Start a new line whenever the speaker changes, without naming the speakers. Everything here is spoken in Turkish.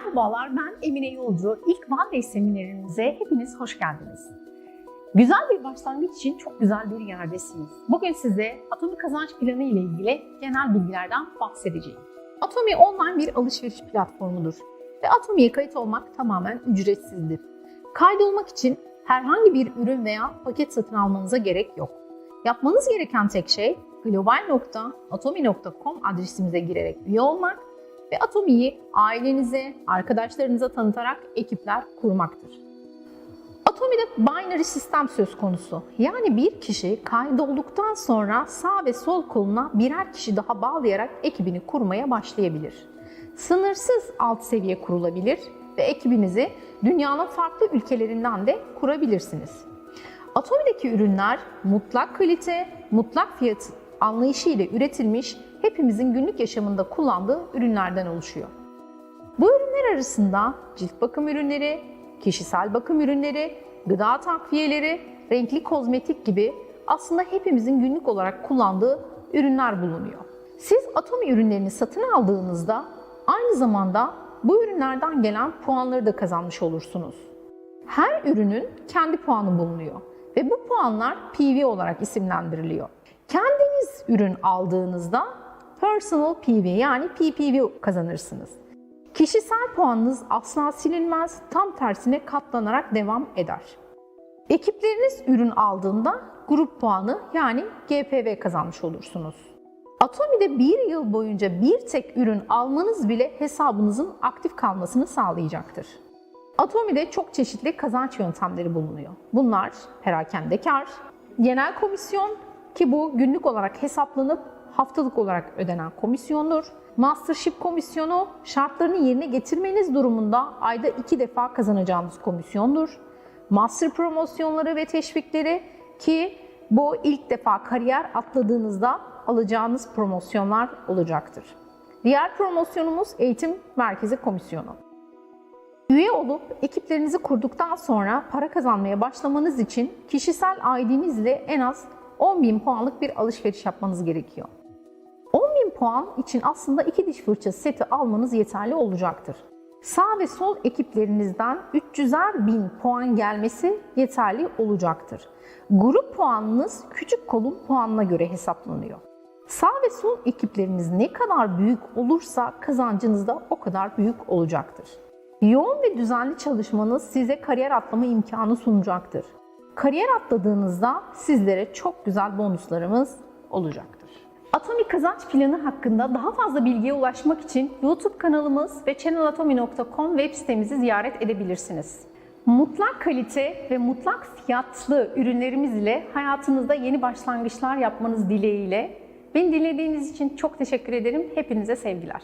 Merhabalar, ben Emine Yolcu. İlk One seminerimize hepiniz hoş geldiniz. Güzel bir başlangıç için çok güzel bir yerdesiniz. Bugün size Atomi kazanç planı ile ilgili genel bilgilerden bahsedeceğim. Atomi online bir alışveriş platformudur ve Atomi'ye kayıt olmak tamamen ücretsizdir. Kaydolmak için herhangi bir ürün veya paket satın almanıza gerek yok. Yapmanız gereken tek şey global.atomi.com adresimize girerek üye olmak ve Atomi'yi ailenize, arkadaşlarınıza tanıtarak ekipler kurmaktır. Atomi'de binary sistem söz konusu. Yani bir kişi kaydolduktan sonra sağ ve sol koluna birer kişi daha bağlayarak ekibini kurmaya başlayabilir. Sınırsız alt seviye kurulabilir ve ekibinizi dünyanın farklı ülkelerinden de kurabilirsiniz. Atomi'deki ürünler mutlak kalite, mutlak fiyat anlayışı ile üretilmiş, hepimizin günlük yaşamında kullandığı ürünlerden oluşuyor. Bu ürünler arasında cilt bakım ürünleri, kişisel bakım ürünleri, gıda takviyeleri, renkli kozmetik gibi aslında hepimizin günlük olarak kullandığı ürünler bulunuyor. Siz Atomi ürünlerini satın aldığınızda aynı zamanda bu ürünlerden gelen puanları da kazanmış olursunuz. Her ürünün kendi puanı bulunuyor ve bu puanlar PV olarak isimlendiriliyor. Ürün aldığınızda Personal PV yani PPV kazanırsınız. Kişisel puanınız asla silinmez, tam tersine katlanarak devam eder. Ekipleriniz ürün aldığında grup puanı yani GPV kazanmış olursunuz. Atomi'de bir yıl boyunca bir tek ürün almanız bile hesabınızın aktif kalmasını sağlayacaktır. Atomi'de çok çeşitli kazanç yöntemleri bulunuyor. Bunlar perakende kar, genel komisyon ki bu günlük olarak hesaplanıp haftalık olarak ödenen komisyondur. Mastership komisyonu şartlarını yerine getirmeniz durumunda ayda iki defa kazanacağınız komisyondur. Master promosyonları ve teşvikleri ki bu ilk defa kariyer atladığınızda alacağınız promosyonlar olacaktır. Diğer promosyonumuz eğitim merkezi komisyonu. Üye olup ekiplerinizi kurduktan sonra para kazanmaya başlamanız için kişisel ID'niz ile en az 10.000 puanlık bir alışveriş yapmanız gerekiyor. 10.000 puan için aslında iki diş fırçası seti almanız yeterli olacaktır. Sağ ve sol ekiplerinizden 300'er bin puan gelmesi yeterli olacaktır. Grup puanınız küçük kolun puanına göre hesaplanıyor. Sağ ve sol ekipleriniz ne kadar büyük olursa kazancınız da o kadar büyük olacaktır. Yoğun ve düzenli çalışmanız size kariyer atlama imkanı sunacaktır. Kariyer atladığınızda sizlere çok güzel bonuslarımız olacaktır. Atomi kazanç planı hakkında daha fazla bilgiye ulaşmak için YouTube kanalımız ve channelatomi.com web sitemizi ziyaret edebilirsiniz. Mutlak kalite ve mutlak fiyatlı ürünlerimiz ile hayatınızda yeni başlangıçlar yapmanız dileğiyle beni dinlediğiniz için çok teşekkür ederim. Hepinize sevgiler.